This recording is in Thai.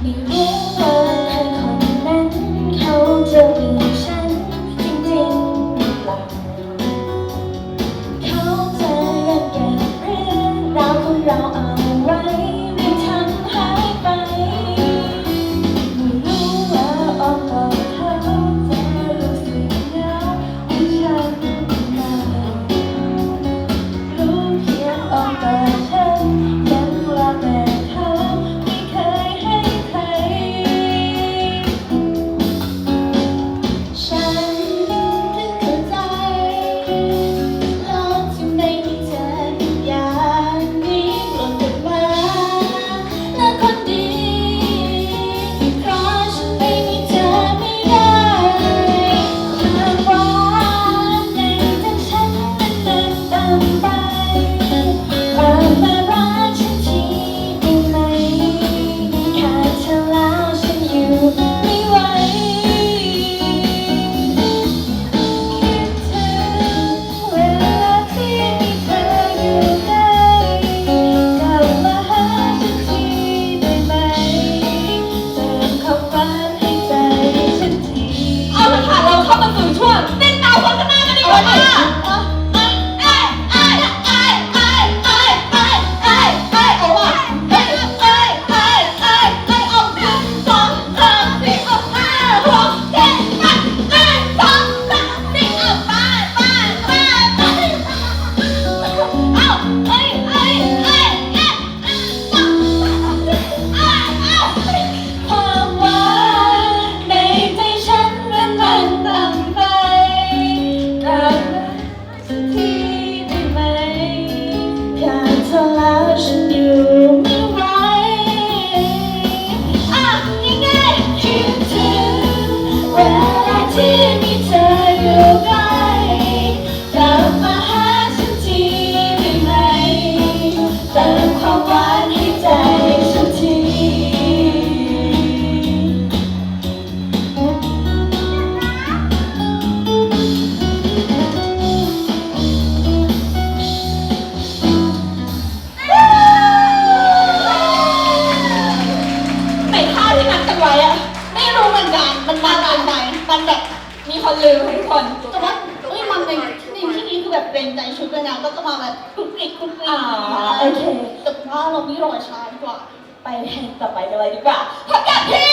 你 เป็นดังมันดังมันดัมันแบบมีคนลืมทุกคนแต่ว่าเอ้ยมันในที่นี้คือแบบเป็นใจชุดเลยนก็จะมาแบบกรุกริบกรุกริบโอเคแต่ว่าเราไม่รอช้าดีกว่า ไปแทนต่อไปเลยดีกว่าพบกับที่